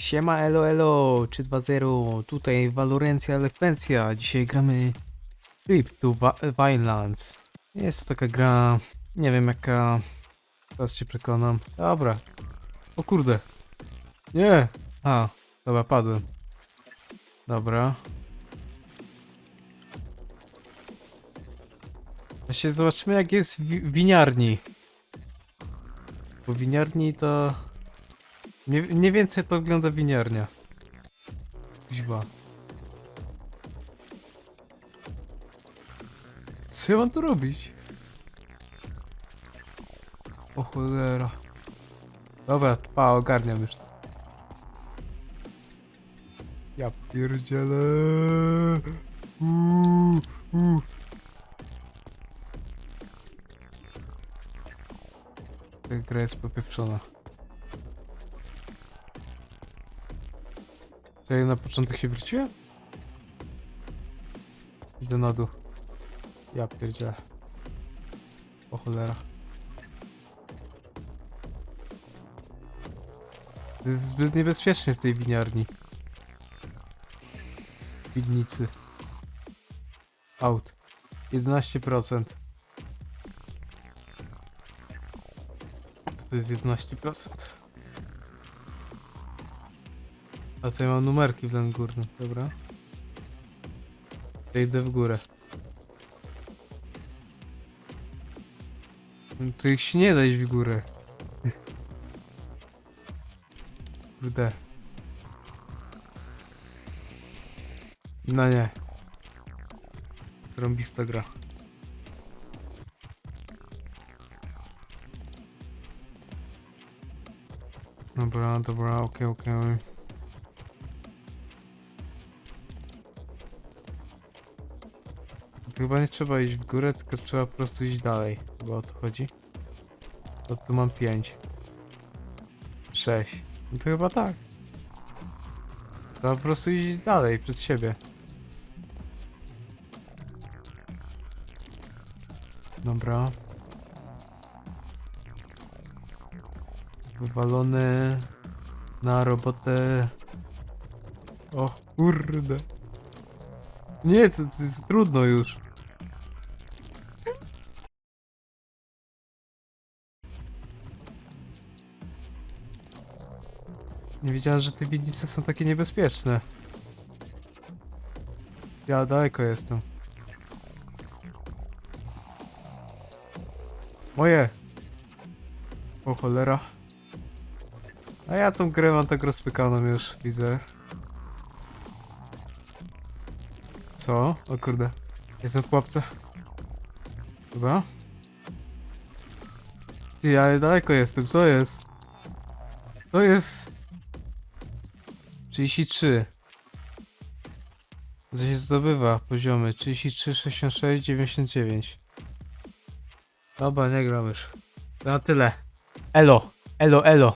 Siema elo elo 320 tutaj Valorencja Lekwencja dzisiaj gramy Trip to Violence jest to taka gra nie wiem jaka teraz się przekonam. Dobra. O kurde. Nie. A dobra padłem. Dobra. Właśnie zobaczymy jak jest w wi- winiarni. Bo winiarni to nie, mniej więcej to wygląda winiarnia. Źba. Co ja mam tu robić? O cholera. Dobra, pa, ogarniam już. Ja pierdzielę. Uuu, uuu. Ta gra jest popieprzona. To ja na początek się wróciłem? Idę na dół. Ja pierdzielę. O cholera. To jest zbyt niebezpiecznie w tej winiarni. Winnicy. Out. 11%. Co to jest 11%? A to ja mam numerki w ten górny, dobra. Idę w górę. No To ich się nie da w górę. Kurde. No nie. Rąbista gra. Dobra, dobra, okej, okej. To chyba nie trzeba iść w górę, tylko trzeba po prostu iść dalej. Chyba o to chodzi. To tu mam 5. 6. No to chyba tak. Trzeba po prostu iść dalej, przed siebie. Dobra. Wywalony na robotę. O kurde. Nie, to, to jest trudno już. Nie wiedziałem, że te winnice są takie niebezpieczne. Ja daleko jestem. Moje! O cholera. A ja tą grę mam tak rozpykaną już, widzę. Co? O kurde. Jestem w pułapce. Chyba? Ale daleko jestem, co jest? To jest... 33. Co się zdobywa? Poziomy 33, 66, 99. Dobra, nie gram już. To na tyle. Elo, elo, elo.